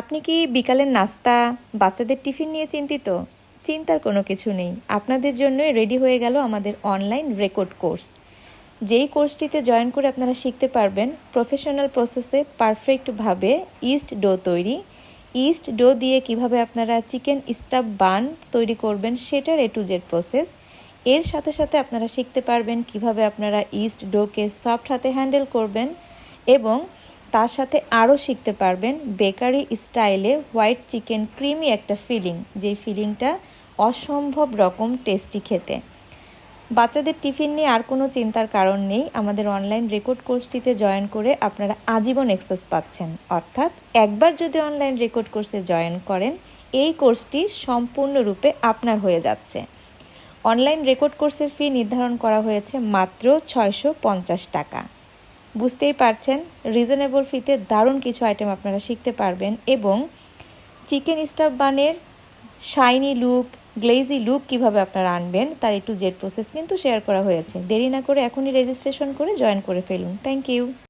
আপনি কি বিকালের নাস্তা, বাচ্চাদের টিফিন নিয়ে চিন্তিত? চিন্তার কোনো কিছু নেই। আপনাদের জন্যই রেডি হয়ে গেল আমাদের অনলাইন রেকর্ড কোর্স। যেই কোর্সটিতে জয়েন করে আপনারা শিখতে পারবেন, প্রফেশনাল প্রসেসে পারফেক্টভাবে ইস্ট ডো তৈরি। ইস্ট ডো দিয়ে কীভাবে আপনারা চিকেন স্টাফ বান তৈরি করবেন সেটার এ টু জেড প্রসেস। এর সাথে সাথে আপনারা শিখতে পারবেন কীভাবে আপনারা ইস্ট ডোকে সফট হাতে হ্যান্ডেল করবেন এবং তার সাথে আরও শিখতে পারবেন বেকারি স্টাইলে হোয়াইট চিকেন ক্রিমি একটা ফিলিং, যেই ফিলিংটা অসম্ভব রকম টেস্টি খেতে। বাচ্চাদের টিফিন নিয়ে আর কোনো চিন্তার কারণ নেই, আমাদের অনলাইন রেকর্ড কোর্সটিতে জয়েন করে আপনারা আজীবন এক্সেস পাচ্ছেন। অর্থাৎ একবার যদি অনলাইন রেকর্ড কোর্সে জয়েন করেন, এই কোর্সটি সম্পূর্ণরূপে আপনার হয়ে যাচ্ছে। অনলাইন রেকর্ড কোর্সের ফি নির্ধারণ করা হয়েছে মাত্র ছয়শো পঞ্চাশ টাকা। বুঝতেই পারছেন রিজনেবল ফিতে দারুণ কিছু আইটেম আপনারা শিখতে পারবেন এবং চিকেন স্টাফ বানের শাইনি লুক গ্লেজি লুক কীভাবে আপনারা আনবেন তার একটু জেড প্রসেস কিন্তু শেয়ার করা হয়েছে। দেরি না করে এখনই রেজিস্ট্রেশন করে জয়েন করে ফেলুন। Thank you